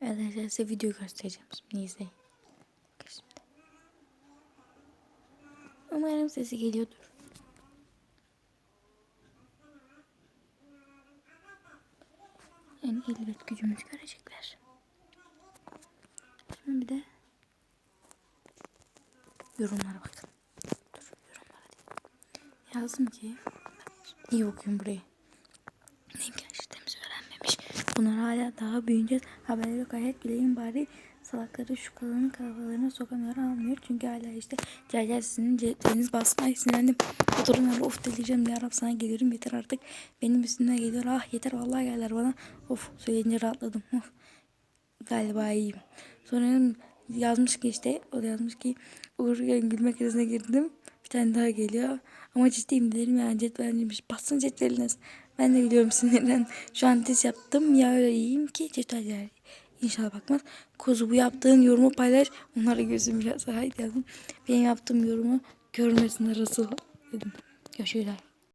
Evet arkadaşlar size video göstereceğim. Şimdi izleyin. Şimdi. Umarım sesi geliyordur. Yani elbet gücümüzü görecekler. Şimdi bir de yorumlara bakalım. Dur yorumlara değil. Yazdım ki iyi okuyun burayı. İşlerimizi öğrenmemiş. Bunlar hala daha büyüyünce haberleri yok. Hayat bileyim bari salakları şu kalanın kafalarına sokamıyor almıyor. Çünkü hala işte Cercer sizin ceddiniz basmaya sinirlendim. Oturumlarla of delireceğim ya Rab sana geliyorum yeter artık. Benim üstüme geliyor ah yeter vallahi geldiler bana. Of söyleyince rahatladım. Of. Galiba iyiyim. Sonra yazmış ki işte o da yazmış ki Uğur gülme krizine girdim. Bir tane daha geliyor. Ama ciddiyim dedim yani cetvelciymiş. Bassın cetveliniz. Ben de biliyorum sinirden. Şu an test yaptım. Ya öyle iyiyim ki cetveller İnşallah bakmaz. Kozu bu yaptığın yorumu paylaş. Onlara gözüm biraz haydi yazdım. Benim yaptığım yorumu görmesinler asıl dedim. Görüşürüz.